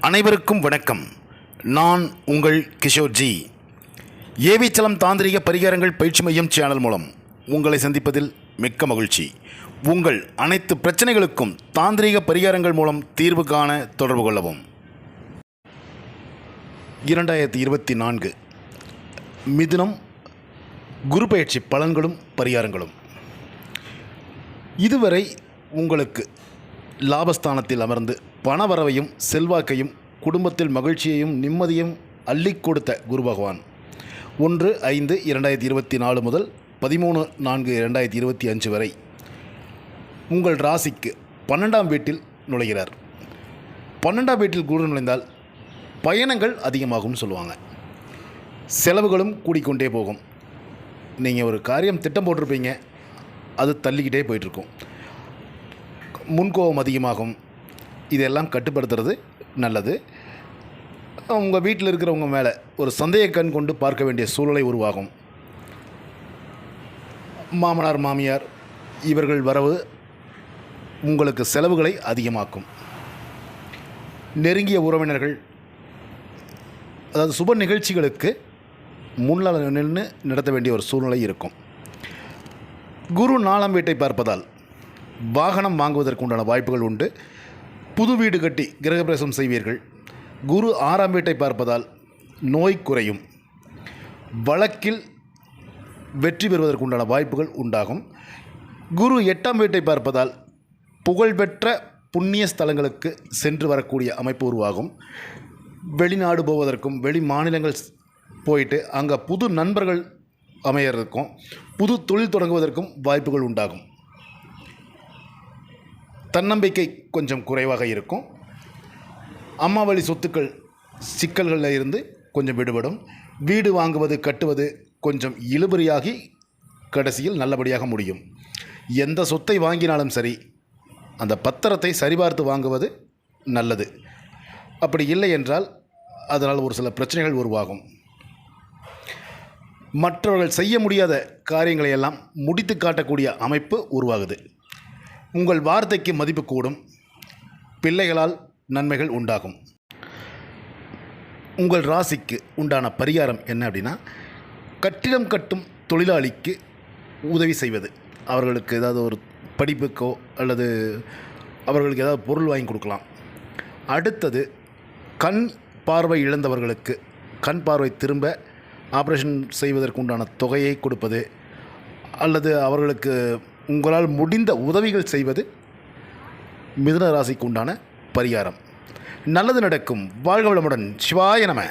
அனைவருக்கும் வணக்கம். நான் உங்கள் கிஷோர்ஜி ஏவிச்சலம் தாந்திரிக பரிகாரங்கள் பயிற்சி மையம் சேனல் மூலம் உங்களை சந்திப்பதில் மிக்க மகிழ்ச்சி. உங்கள் அனைத்து பிரச்சனைகளுக்கும் தாந்திரிக பரிகாரங்கள் மூலம் தீர்வு காண தொடர்பு கொள்ளவும். இரண்டாயிரத்தி இருபத்தி நான்கு. மிதுனம் குரு பயிற்சி பலன்களும் பரிகாரங்களும். இதுவரை உங்களுக்கு லாபஸ்தானத்தில் அமர்ந்து பணவரவையும் செல்வாக்கையும் குடும்பத்தில் மகிழ்ச்சியையும் நிம்மதியும் அள்ளிக் கொடுத்த குரு பகவான். ஒன்று ஐந்து இரண்டாயிரத்தி இருபத்தி நாலு முதல் பதிமூணு நான்கு இரண்டாயிரத்தி இருபத்தி அஞ்சு வரை உங்கள் ராசிக்கு பன்னெண்டாம் வீட்டில் நுழைகிறார். பன்னெண்டாம் வீட்டில் குரு நுழைந்தால் பயணங்கள் அதிகமாகும்னு சொல்லுவாங்க. செலவுகளும் கூடிக்கொண்டே போகும். நீங்கள் ஒரு காரியம் திட்டம் போட்டிருப்பீங்க. அது தள்ளிக்கிட்டே போயிட்டுருக்கும் முன்கோபம் அதிகமாகும். இதெல்லாம் கட்டுப்படுத்துறது நல்லது. உங்கள் வீட்டில் இருக்கிறவங்க மேலே ஒரு சந்தேக கண் கொண்டு பார்க்க வேண்டிய சூழ்நிலை உருவாகும். மாமனார் மாமியார் இவர்கள் வரவு உங்களுக்கு செலவுகளை அதிகமாக்கும். நெருங்கிய உறவினர்கள் அதாவது சுப நிகழ்ச்சிகளுக்கு முன்னால் நின்று நடத்த வேண்டிய ஒரு சூழ்நிலை இருக்கும். குரு நாலாம் வீட்டை பார்ப்பதால் வாகனம் வாங்குவதற்கு உண்டான வாய்ப்புகள் உண்டு. புது வீடு கட்டி கிரகப்பிரவேசம் செய்வீர்கள். குரு ஆறாம் வீட்டை பார்ப்பதால் நோய் குறையும். வழக்கில் வெற்றி பெறுவதற்கு உண்டான வாய்ப்புகள் உண்டாகும். குரு எட்டாம் வீட்டை பார்ப்பதால் புகழ்பெற்ற புண்ணிய ஸ்தலங்களுக்கு சென்று வரக்கூடிய அமைப்பு உருவாகும். வெளிநாடு போவதற்கும் வெளி மாநிலங்கள் ஸ்- போயிட்டு அங்கே புது நண்பர்கள் அமையறதுக்கும் புது தொழில் தொடங்குவதற்கும் வாய்ப்புகள் உண்டாகும். தன்னம்பிக்கை கொஞ்சம் குறைவாக இருக்கும். அம்மா வழி சொத்துக்கள் சிக்கல்களில் இருந்து கொஞ்சம் விடுபடும். வீடு வாங்குவது கட்டுவது கொஞ்சம் இழுபறியாகி கடைசியில் நல்லபடியாக முடியும். எந்த சொத்தை வாங்கினாலும் சரி அந்த பத்திரத்தை சரிபார்த்து வாங்குவது நல்லது. அப்படி இல்லை என்றால் அதனால் ஒரு சில பிரச்சனைகள் உருவாகும். மற்றவர்கள் செய்ய முடியாத காரியங்களை எல்லாம் முடித்து காட்டக்கூடிய அமைப்பு உருவாகுது. உங்கள் வார்த்தைக்கு மதிப்பு கூடும். பிள்ளைகளால் நன்மைகள் உண்டாகும். உங்கள் ராசிக்கு உண்டான பரிகாரம் என்ன அப்படின்னா கட்டிடம் கட்டும் தொழிலாளிக்கு உதவி செய்வது. அவர்களுக்கு ஏதாவது ஒரு படிப்புக்கோ அல்லது அவர்களுக்கு ஏதாவது பொருள் வாங்கி கொடுக்கலாம். அடுத்தது கண் பார்வை இழந்தவர்களுக்கு கண் பார்வை திரும்ப ஆப்ரேஷன் செய்வதற்கு உண்டான தொகையை கொடுப்பது அல்லது அவர்களுக்கு உங்களால் முடிந்த உதவிகள் செய்வது மிதுன ராசிக்கு உண்டான பரிகாரம். நல்லது நடக்கும். வாழ்க வளமுடன். சிவாய நம.